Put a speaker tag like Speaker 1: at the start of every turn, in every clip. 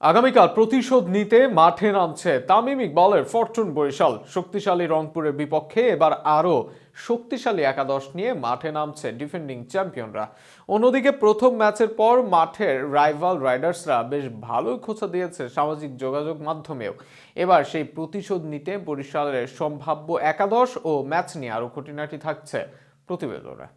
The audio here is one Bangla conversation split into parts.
Speaker 1: আগামীকাল প্রতিশোধ নিতে মাঠে নামছে তামিম ইকবালের ফরচুন বরিশাল। শক্তিশালী রংপুরের বিপক্ষে এবার আরও শক্তিশালী একাদশ নিয়ে মাঠে নামছে ডিফেন্ডিং চ্যাম্পিয়নরা। অন্যদিকে প্রথম ম্যাচের পর মাঠের রাইভাল রাইডার্সরা বেশ ভালোই খোঁচা দিয়েছে সামাজিক যোগাযোগ মাধ্যমেও। এবার সেই প্রতিশোধ নিতে বরিশালের সম্ভাব্য একাদশ ও ম্যাচ নিয়ে আরও খুঁটিনাটি থাকছে প্রতিবেদনে।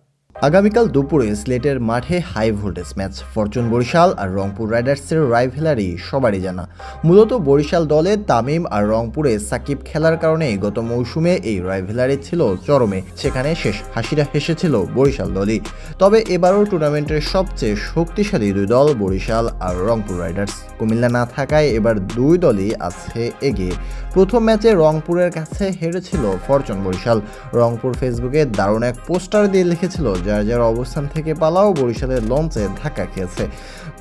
Speaker 2: আগামীকাল দুপুরে স্লেটের মাঠে high voltage match. Fortune Barishal আর রংপুর রাইডার্সের রাইভেলারি সবারই জানা। মূলত বরিশাল দলে তামিম আর রংপুরে সাকিব খেলার কারণে গত মৌসুমে এই রাইভেলারি ছিল চরমে। সেখানে শেষ হাসিরা হেসেছিল বরিশাল দলই। তবে এবারও টুর্নামেন্টের সবচেয়ে শক্তিশালী দুই দল বরিশাল আর রংপুর রাইডার্স। কুমিল্লা না থাকায় এবার দুই দলই আছে এগিয়ে। প্রথম ম্যাচে রংপুরের কাছে হেরেছিল ফরচুন বরিশাল। রংপুর ফেসবুকে দারুণ এক পোস্টার দিয়ে লিখেছিল যার যার অবস্থান থেকে পালাও বরিশালের লঞ্চে ধাক্কা খেয়েছে।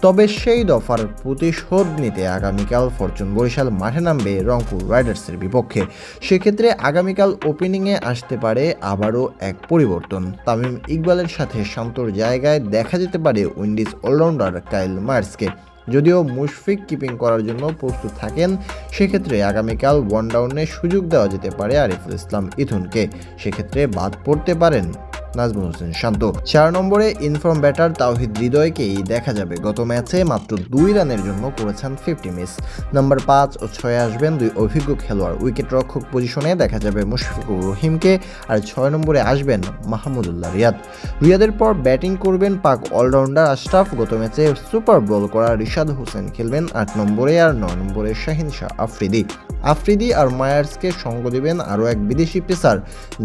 Speaker 2: তবে সেই দফার প্রতিশোধ নিতে আগামীকাল ফরচুন বরিশাল মাঠে নামবে রংপুর রাইডার্সের বিপক্ষে। সেক্ষেত্রে আগামীকাল ওপেনিংয়ে আসতে পারে আবারও এক পরিবর্তন। তামিম ইকবালের সাথে শান্তর জায়গায় দেখা যেতে পারে উইন্ডিজ অলরাউন্ডার কাইল মার্সকে যদিও মুশফিক কিপিং করার জন্য প্রস্তুত থাকেন, সেক্ষেত্রে আগামীকাল ওয়ান ডাউনে সুযোগ দেওয়া যেতে পারে আরিফুল ইসলাম ইথুনকে। সেক্ষেত্রে বাদ পড়তে পারেন নাজমুল হোসেন শান্ত। চার নম্বরে ইনফর্ম ব্যাটার তাওহিদ হৃদয়কেই দেখা যাবে। গত ম্যাচে মাত্র দুই রানের জন্য করেছেন ফিফটি মিস। নাম্বার পাঁচ ও ছয়ে আসবেন দুই অভিজ্ঞ খেলোয়াড়। উইকেট রক্ষক পজিশনে দেখা যাবে মুশফিকুর রহিমকে। আর ছয় নম্বরে আসবেন মাহমুদুল্লাহ রিয়াদ। রিয়াদের পর ব্যাটিং করবেন পাক অলরাউন্ডার আশরাফ। গত ম্যাচে সুপার বল করা রিশাদ হোসেন খেলবেন আট নম্বরে আর নয় নম্বরে শাহিন শাহ আফ্রিদি। আফ্রিদি আর মায়ার্সকে সঙ্গ দেবেন আরও এক বিদেশি পেসার,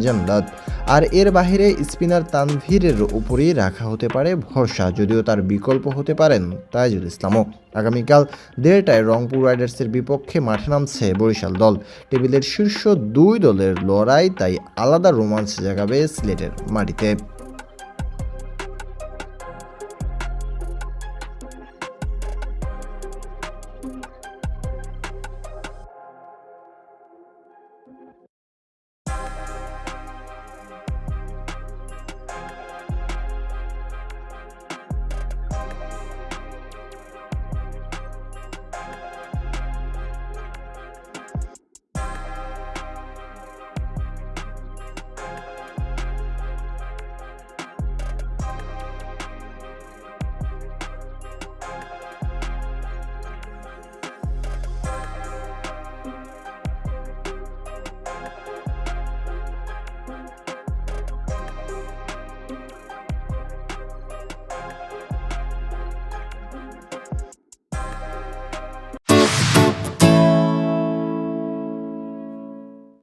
Speaker 2: জান্নাত। আর এর বাহিরে স্পিনার তানভীরের উপরেই রাখা হতে পারে ভরসা, যদিও তার বিকল্প হতে পারেন তাইজুল ইসলামও। আগামীকাল দেড়টায় রংপুর রাইডার্সের বিপক্ষে মাঠে নামছে বরিশাল দল। টেবিলের শীর্ষ দুই দলের লড়াই তাই আলাদা রোমাঞ্চ জাগাবে সিলেটের মাটিতে।